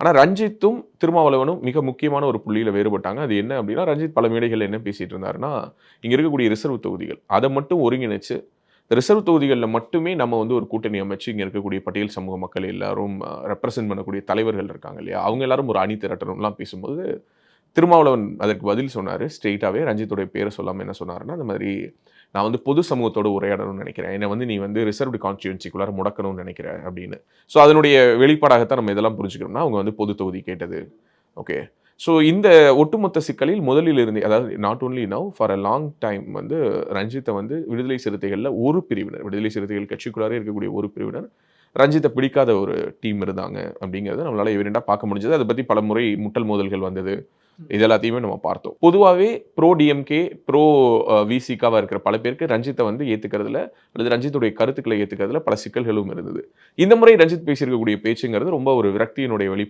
ஆனால் ரஞ்சித்தும் திருமாவளவனும் மிக முக்கியமான ஒரு புள்ளியில் வேறுபட்டாங்க. அது என்ன அப்படின்னா ரஞ்சித் பல மேடைகள் என்ன பேசிட்டு இருந்தாருன்னா இங்கே இருக்கக்கூடிய ரிசர்வ் தொகுதிகள். அதை மட்டும் ஒருங்கிணைச்சு ரிசர்வ் தொகுதிகளில் மட்டுமே நம்ம வந்து ஒரு கூட்டணி அமைச்சு இங்கே இருக்கக்கூடிய பட்டியல் சமூக மக்கள் எல்லாரும் ரெப்ரசென்ட் பண்ணக்கூடிய தலைவர்கள் இருக்காங்க இல்லையா? அவங்க எல்லாரும் ஒரு அணி திரட்டணும்லாம் பேசும்போது திருமாவளவன் அதற்கு பதில் சொன்னார். ஸ்ட்ரெயிட்டாகவே ரஞ்சித்துடைய பேரை சொல்லாமல் என்ன சொன்னாருன்னா அந்த மாதிரி நான் வந்து பொது சமூகத்தோட உரையாடணும்னு நினைக்கிறேன். என்னை வந்து நீ வந்து ரிசர்வ்டு கான்ஸ்டியூன்சிக்குள்ளார முடக்கணும்னு நினைக்கிற அப்படின்னு. ஸோ அதனுடைய வெளிப்பாடாகத்தான் நம்ம இதெல்லாம் புரிஞ்சுக்கணும்னா அவங்க வந்து பொது தொகுதி கேட்டது. ஓகே ஸோ இந்த ஒட்டுமொத்த சிக்கலில் முதலில் இருந்து அதாவது not only now for a long time வந்து ரஞ்சித்தை வந்து விடுதலை சிறுத்தைகளில் ஒரு பிரிவினர் விடுதலை சிறுத்தைகள் கட்சிக்குள்ளாரே இருக்கக்கூடிய ஒரு பிரிவினர் ரஞ்சித்தை பிடிக்காத ஒரு டீம் இருந்தாங்க அப்படிங்கிறத நம்மளால் எவிடெண்டாக பார்க்க முடிஞ்சது. அதை பற்றி பல முறை முட்டல் மோதல்கள் வந்தது. இது எல்லாத்தையுமே நம்ம பார்த்தோம். பொதுவாகவே ப்ரோ டிஎம்கே ப்ரோ விசிக்காவாக இருக்கிற பல பேருக்கு ரஞ்சித்தை வந்து ஏற்றுக்கிறதுல அல்லது ரஞ்சித்துடைய கருத்துக்களை ஏற்றுக்கிறதுல பல சிக்கல்களும் இருந்தது. இந்த முறை ரஞ்சித் பேசியிருக்கக்கூடிய பேச்சுங்கிறது ரொம்ப ஒரு விரக்தியினுடைய வெளி